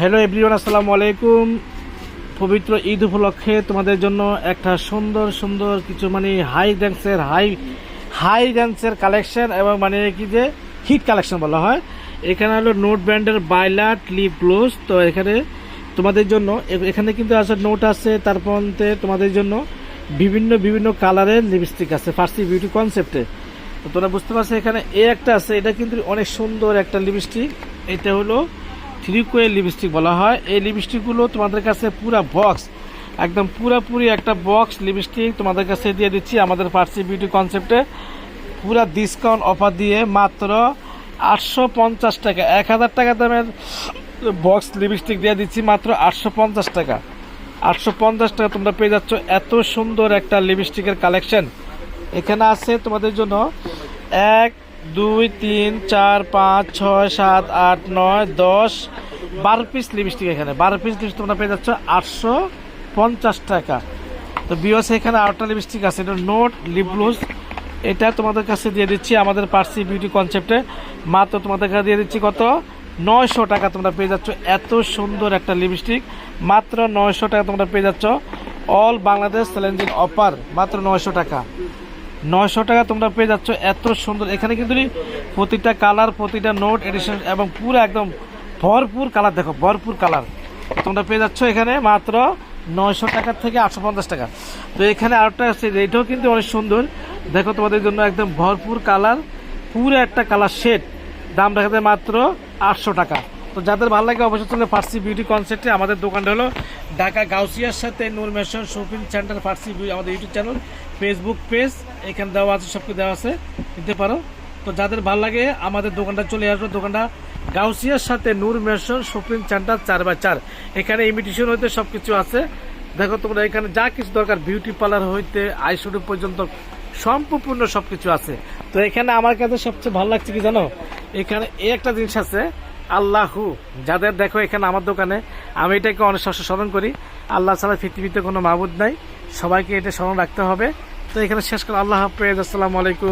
Hello everyone, আসসালামু আলাইকুম। পবিত্র ঈদ উপলক্ষে তোমাদের জন্য একটা সুন্দর সুন্দর কিছু মানে হাই র্যাঙ্কসের হাই হাই র্যাঙ্কসের কালেকশন এবং মানে কি যে হিট কালেকশন বলা হয়। এখানে হলো নোট ব্র্যান্ডের বাইলাট লিপ গ্লোস তো এখানে তোমাদের জন্য এখানে কিন্তু আছে নোট আছে, তারপর তোমাদের জন্য বিভিন্ন বিভিন্ন কালারের লিপস্টিক আছে ফার্সি বিউটি কনসেপ্টে তো তোমরা বুঝতে পারছ এখানে এ একটা আছে, এটা কিন্তু অনেক সুন্দর একটা লিপস্টিক এটা হলো থ্রি কোয়েল লিপস্টিক বলা হয়। এই লিপস্টিকগুলো তোমাদের কাছে পুরা বক্স একদম পুরাপুরি একটা বক্স লিপস্টিক তোমাদের কাছে দিয়ে দিচ্ছি আমাদের পার্সি বিউটি কনসেপ্টে পুরা ডিসকাউন্ট অফার দিয়ে মাত্র আটশো পঞ্চাশ টাকা, এক হাজার টাকা দামের বক্স লিপস্টিক দিয়ে দিচ্ছি মাত্র আটশো পঞ্চাশ টাকা। আটশো পঞ্চাশ টাকা তোমরা পেয়ে যাচ্ছ এত সুন্দর একটা লিপস্টিকের কালেকশন এখানে আছে তোমাদের জন্য এক দুই, তিন, চার, পাঁচ, ছয়, সাত, আট, নয়, দশ। বারো পিস লিপস্টিক এখানে। বারো পিস লিপস্টিক তোমরা পেয়ে যাচ্ছ আটশো পঞ্চাশ টাকা। তো বিওস এখানে আরেকটা লিপস্টিক আছে। এটা নোট লিপ গ্লোস এটা তোমাদের কাছে দিয়ে দিচ্ছি আমাদের পার্সি বিউটি কনসেপ্টে মাত্র তোমাদের কাছে দিয়ে দিচ্ছি কত? নয়শো টাকা তোমরা পেয়ে যাচ্ছ। এত সুন্দর একটা লিপস্টিক মাত্র নয়শো টাকা তোমরা পেয়ে যাচ্ছ। অল বাংলাদেশ চ্যালেঞ্জিং অফার মাত্র নয়শো টাকা। নয়শো টাকা তোমরা পেয়ে যাচ্ছ। এত সুন্দর। এখানে কিন্তু প্রতিটা কালার, প্রতিটা নোট এডিশন এবং পুরো একদম ভরপুর কালার দেখো, ভরপুর কালার। তোমরা পেয়ে যাচ্ছ এখানে মাত্র নয়শো টাকার থেকে আটশো পঞ্চাশ টাকা। তো এখানে আরেকটা আছে এটাও কিন্তু অনেক সুন্দর। দেখো তোমাদের জন্য একদম ভরপুর কালার, পুরো একটা কালার শেড দাম রাখা যায় মাত্র আটশো টাকা। তো যাদের ভালো লাগে অবশ্যই চলে ফার্সি বিউটি কনসেপ্টে আমাদের দোকানটা হলো ঢাকা গাউসিয়ার সাথে Noor mansion shopping centre Farsi beauty আমাদের ইউটিউব চ্যানেল ফেসবুক পেজ এখানে দেওয়া আছে সব কিছু দেওয়া আছে। নিতে পারো। তো যাদের ভালো লাগে, আমাদের দোকানটা চলে আসবে। দোকানটা গাউসিয়ার সাথে নূর মেশন শপিং সেন্টার চার বাই চার। এখানে ইমিটেশন হইতে সব কিছু আছে। দেখো তোমরা এখানে যা কিছু দরকার বিউটি পার্লার হইতে আইশুডু পর্যন্ত সম্পূর্ণ সব কিছু আছে। তো এখানে আমার কাছে সবচেয়ে ভালো লাগছে কি জানো? এখানে এই একটা জিনিস আছে। আল্লাহু, যাদের দেখো এখানে আমার দোকানে, আমি এটাকে অনেক স্মরণ করি। আল্লাহ ছাড়া পৃথিবীতে কোনো মাবুদ নাই। সবাইকে এটা স্মরণ রাখতে হবে। তো এখানে শেষ করে আল্লাহ হাফেজ, আসসালামু আলাইকুম।